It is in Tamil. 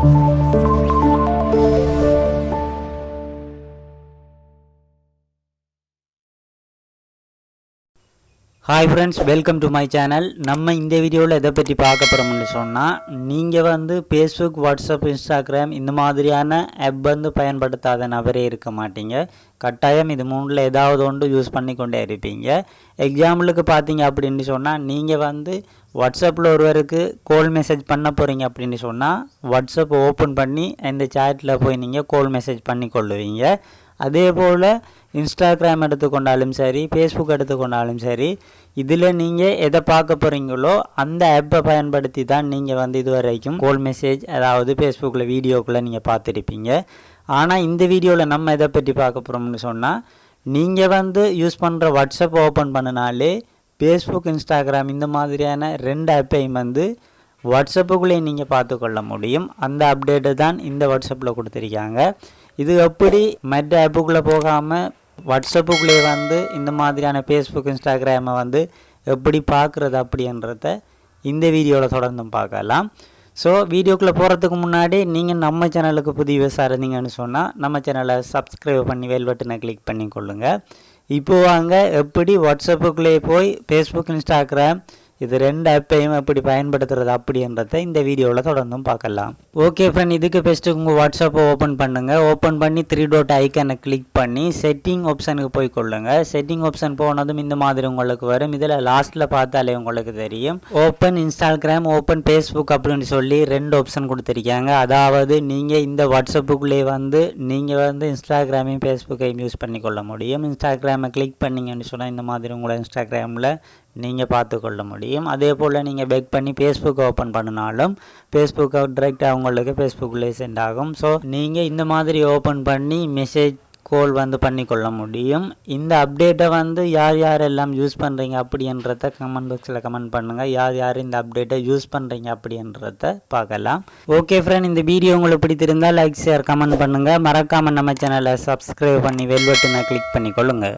Hi friends welcome to my channel நம்ம இந்த வீடியோவில் எதை பற்றி பார்க்க போகிறோம்னு சொன்னால் நீங்கள் வந்து ஃபேஸ்புக் வாட்ஸ்அப் இன்ஸ்டாகிராம் இந்த மாதிரியான ஆப் வந்து பயன்படுத்தாத நபரே இருக்க மாட்டீங்க. கட்டாயம் இது மூணில் ஏதாவது ஒன்று யூஸ் பண்ணி கொண்டே இருப்பீங்க. எக்ஸாம்பிளுக்கு பார்த்தீங்க அப்படின்னு சொன்னால் நீங்கள் வந்து வாட்ஸ்அப்பில் ஒருவருக்கு கோல் மெசேஜ் பண்ண போகிறீங்க அப்படின்னு சொன்னால் வாட்ஸ்அப் ஓப்பன் பண்ணி இந்த சேட்டில் போய் நீங்கள் கோல் மெசேஜ் பண்ணி கொள்ளுவீங்க அதே போல் இன்ஸ்டாகிராம் எடுத்துக்கொண்டாலும் சரி ஃபேஸ்புக் எடுத்துக்கொண்டாலும் சரி இதில் நீங்கள் எதை பார்க்க போகிறீங்களோ அந்த ஆப்பை பயன்படுத்தி தான் நீங்கள் வந்து இது வரைக்கும் கோல் மெசேஜ் அதாவது ஃபேஸ்புக்கில் வீடியோக்குள்ளே நீங்கள் பார்த்துருப்பீங்க. ஆனால் இந்த வீடியோவில் நம்ம எதை பற்றி பார்க்க போகிறோம்னு சொன்னால் நீங்கள் வந்து யூஸ் பண்ணுற வாட்ஸ்அப் ஓப்பன் பண்ணினாலே ஃபேஸ்புக் இன்ஸ்டாகிராம் இந்த மாதிரியான ரெண்டு ஆப்பையும் வந்து வாட்ஸ்அப்புக்குள்ளேயே நீங்கள் பார்த்துக்கொள்ள முடியும். அந்த அப்டேட்டு தான் இந்த வாட்ஸ்அப்பில் கொடுத்துருக்காங்க. இது எப்படி மற்ற ஆப்புக்குள்ளே போகாமல் வாட்ஸ்அப்புக்குள்ளேயே வந்து இந்த மாதிரியான ஃபேஸ்புக் இன்ஸ்டாகிராமை வந்து எப்படி பார்க்குறது அப்படின்றத இந்த வீடியோவில் தொடர்ந்தும் பார்க்கலாம். ஸோ வீடியோக்குள்ளே போகிறதுக்கு முன்னாடி நீங்கள் நம்ம சேனலுக்கு புதிய விவசாயம் இருந்தீங்கன்னு சொன்னால் நம்ம சேனலை சப்ஸ்கிரைப் பண்ணி வெல் பட்டனை கிளிக் பண்ணி கொள்ளுங்கள் இப்போது வாங்க எப்படி வாட்ஸ்அப்புக்குள்ளேயே போய் ஃபேஸ்புக் இன்ஸ்டாகிராம் இது ரெண்டு ஆப்பையும் எப்படி பயன்படுத்துறது அப்படின்றத இந்த வீடியோவில் தொடர்ந்தும் பார்க்கலாம். ஓகே ஃப்ரெண்ட் இதுக்கு பெஸ்ட்டு உங்கள் வாட்ஸ்அப்பை ஓப்பன் பண்ணுங்கள் ஓப்பன் பண்ணி த்ரீ டோட் ஐக்கனை கிளிக் பண்ணி செட்டிங் ஆப்ஷனுக்கு போய் கொள்ளுங்கள் செட்டிங் ஆப்ஷன் போனதும் இந்த மாதிரி உங்களுக்கு வரும். இதில் லாஸ்ட்டில் பார்த்தாலே உங்களுக்கு தெரியும். ஓப்பன் இன்ஸ்டாகிராம் ஓப்பன் ஃபேஸ்புக் அப்படின்னு சொல்லி ரெண்டு ஆப்ஷன் கொடுத்துருக்காங்க. அதாவது நீங்கள் இந்த வாட்ஸ்அப்புக்குள்ளேயே வந்து நீங்கள் வந்து இன்ஸ்டாகிராமையும் ஃபேஸ்புக்கையும் யூஸ் பண்ணிக்கொள்ள முடியும். இன்ஸ்டாகிராமை கிளிக் பண்ணீங்கன்னு சொன்னால் இந்த மாதிரி உங்களை இன்ஸ்டாகிராமில் நீங்கள் பார்த்துக்கொள்ள முடியும். அதே போல் நீங்கள் பெக் பண்ணி ஃபேஸ்புக் ஓப்பன் பண்ணினாலும் ஃபேஸ்புக்கை டிரெக்டாக அவங்களுக்கு ஃபேஸ்புக்கில் சென்ட் ஆகும். ஸோ நீங்கள் இந்த மாதிரி ஓப்பன் பண்ணி மெசேஜ் கோல் வந்து பண்ணிக்கொள்ள முடியும். இந்த அப்டேட்டை வந்து யார் யார் எல்லாம் யூஸ் பண்ணுறீங்க அப்படின்றத கமெண்ட் பாக்ஸில் கமெண்ட் பண்ணுங்கள் யார் யார் இந்த அப்டேட்டை யூஸ் பண்ணுறீங்க அப்படின்றத பார்க்கலாம். ஓகே ஃப்ரெண்ட் இந்த வீடியோ உங்களுக்கு பிடித்திருந்தால் லைக் ஷேர் கமெண்ட் பண்ணுங்கள் மறக்காமல் நம்ம சேனலை சப்ஸ்கிரைப் பண்ணி வெல்வெட்டுனை கிளிக் கிளிக் பண்ணிக்கொள்ளுங்கள்